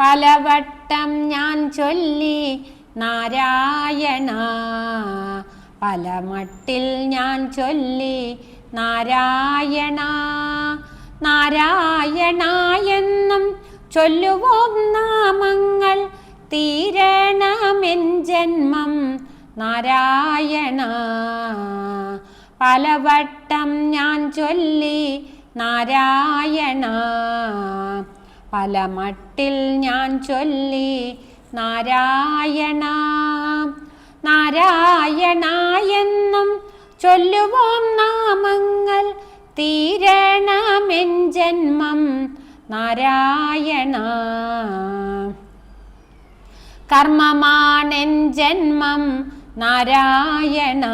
പലവട്ടം ഞാൻ ചൊല്ലി നാരായണ. പല മട്ടിൽ ഞാൻ ചൊല്ലി നാരായണ. നാരായണ എന്നും ചൊല്ലുവോം നാമങ്ങൾ തീരണമെൻ ജന്മം നാരായണ. പലവട്ടം ഞാൻ ചൊല്ലി നാരായണ. പല മട്ടിൽ ഞാൻ ചൊല്ലി നാരായണ നാരായണ എന്നും ചൊല്ലുവോം നാമങ്ങൾ തീരണമെൻ ജന്മം നാരായണ. കർമ്മമാണെൻ ജന്മം നാരായണ.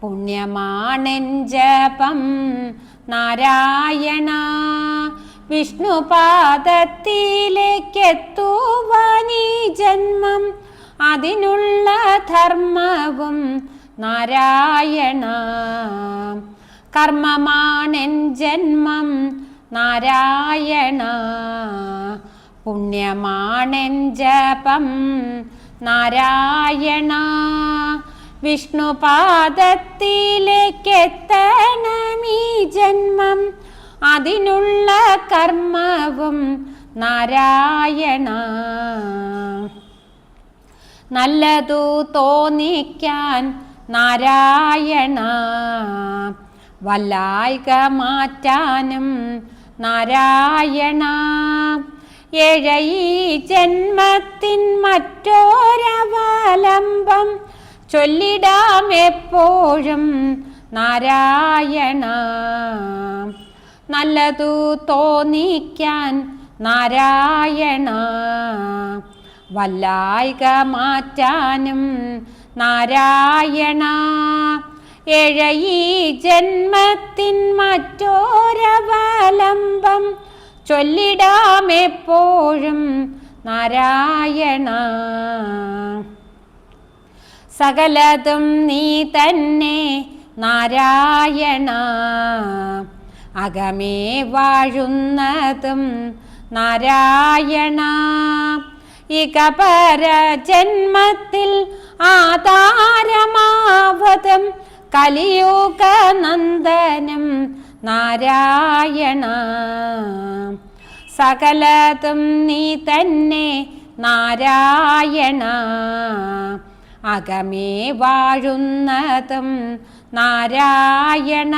പുണ്യമാണെൻ ജപം നാരായണ. വിഷ്ണുപാദത്തിലേക്കെത്തുവാനീ ജന്മം. അതിനുള്ള ധർമ്മവും നാരായണ. കർമ്മമാണെൻ ജന്മം നാരായണ. പുണ്യമാണെൻ ജപം നാരായണ. വിഷ്ണുപാദത്തിലേക്കെത്തണമീ ജന്മം. അതിനുള്ള കർമ്മവും നാരായണ. നല്ലതു തോന്നിക്കാൻ നാരായണ. വല്ലായിക മാറ്റാനും നാരായണ. ഏഴയി ജന്മത്തിൻ ചൊല്ലിടാം എപ്പോഴും നാരായണ. നല്ലതു തോന്നിക്കാൻ നാരായണ. വല്ലായിക മാറ്റാനും നാരായണ. ഏഴീ ജന്മത്തിൻ മറ്റോരവലംബം ചൊല്ലിടാമെപ്പോഴും നാരായണ. സകലതും നീ തന്നെ നാരായണ. അകമേ വാഴുന്നതും നാരായണ. ഇകപര ജന്മത്തിൽ ആധാരമാവതും കലിയുഗ നന്ദനം നാരായണ. സകലതും നീ തന്നെ നാരായണ. അകമേ വാഴുന്നതും നാരായണ.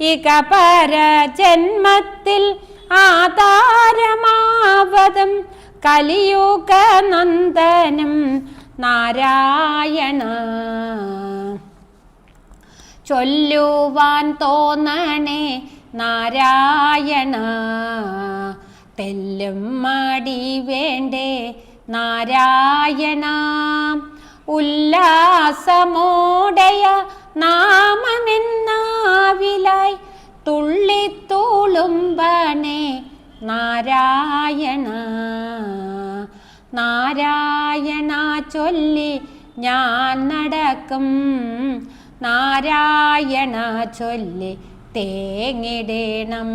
ഇകപര ജന്മത്തിൽ ആധാരമാവതും കലിയുഗ നന്ദനും നാരായണ. ചൊല്ലുവാൻ തോന്നണേ നാരായണ. തെല്ലും മടി വേണ്ടേ നാരായണ. ഉല്ലാസമോടയ നാമമെന്നാവിലായി തുള്ളിത്തുളുമ്പണേ നാരായണ. നാരായണ ചൊല്ലി ഞാൻ നടക്കും. നാരായണ ചൊല്ലി തേങ്ങിടേണം.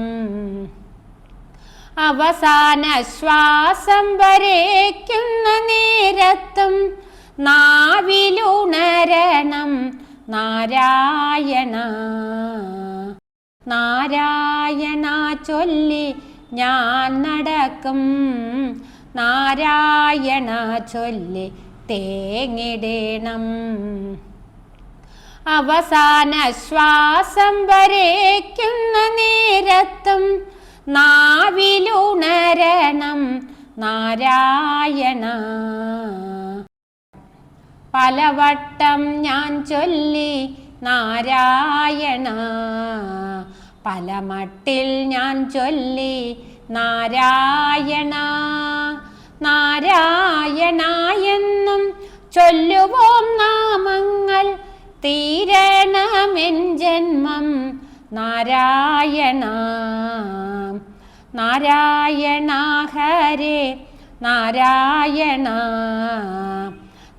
അവസാന ശ്വാസം വരേക്കുന്ന നേരത്തും നാവിലുണരണം. നാരായണ. നാരായണ ചൊല്ലി ഞാൻ നടക്കും. നാരായണ ചൊല്ലി തേങ്ങിടേണം. അവസാന ശ്വാസം വരേക്കുന്ന നേരത്തും നാവിലുണരണം. നാരായണ. പലവട്ടം ഞാൻ ചൊല്ലി നാരായണ. പല മട്ടിൽ ഞാൻ ചൊല്ലി നാരായണ. നാരായണ എന്നും ചൊല്ലുവോം നാമങ്ങൾ തീരണമെൻ ജന്മം നാരായണ. നാരായണ ഹരേ നാരായണ.